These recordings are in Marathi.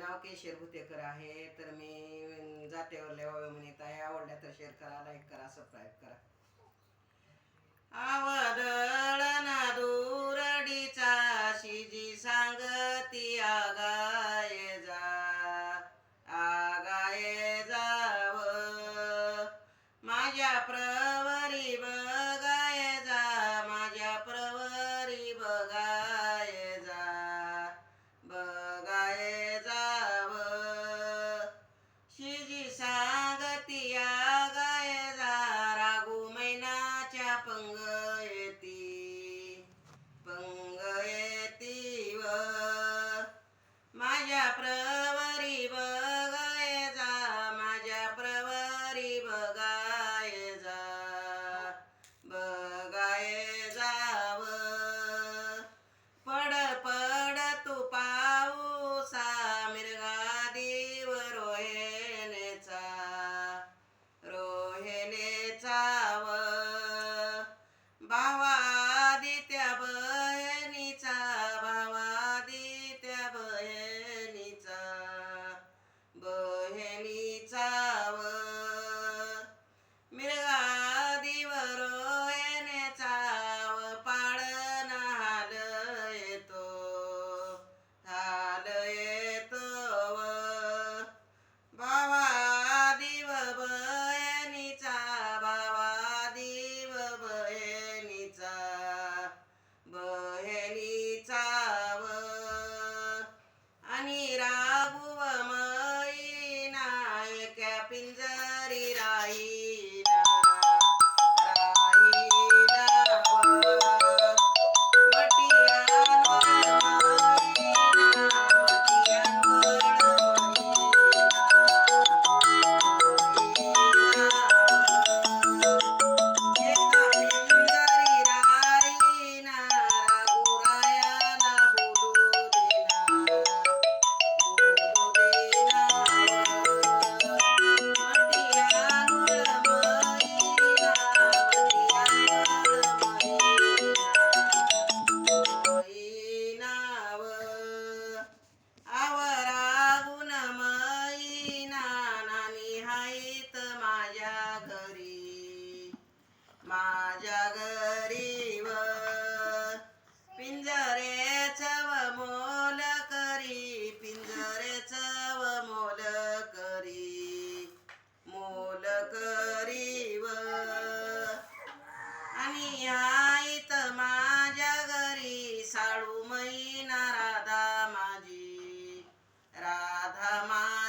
नाव केशर भुतेकर आहे तर मी जातेवर लेवा म्हणत आहे. आवडल्या तर शेअर करा लाईक करा सबस्क्राईब करा. pang uh,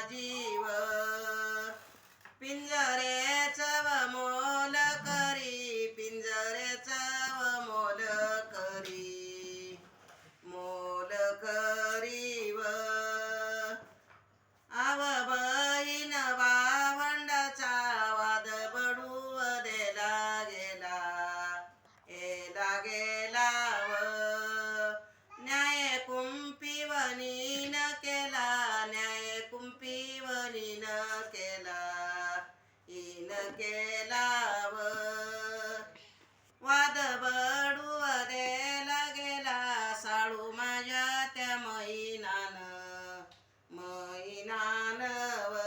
जीव. पिंजरे चव मोल करी पिंजरे चव मोल करी. मोल करी व आव बहीण वावंडाचा वाद पडू दे लागेला. ए लागे इन केला इन केलाव वाद बडू देला गेला साळू माझ्या त्या मैनान व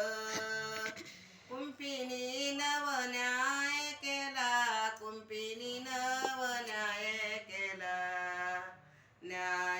कुंपिनी नव न्याय केला कुंपिनी नव न्याय केला. न्याय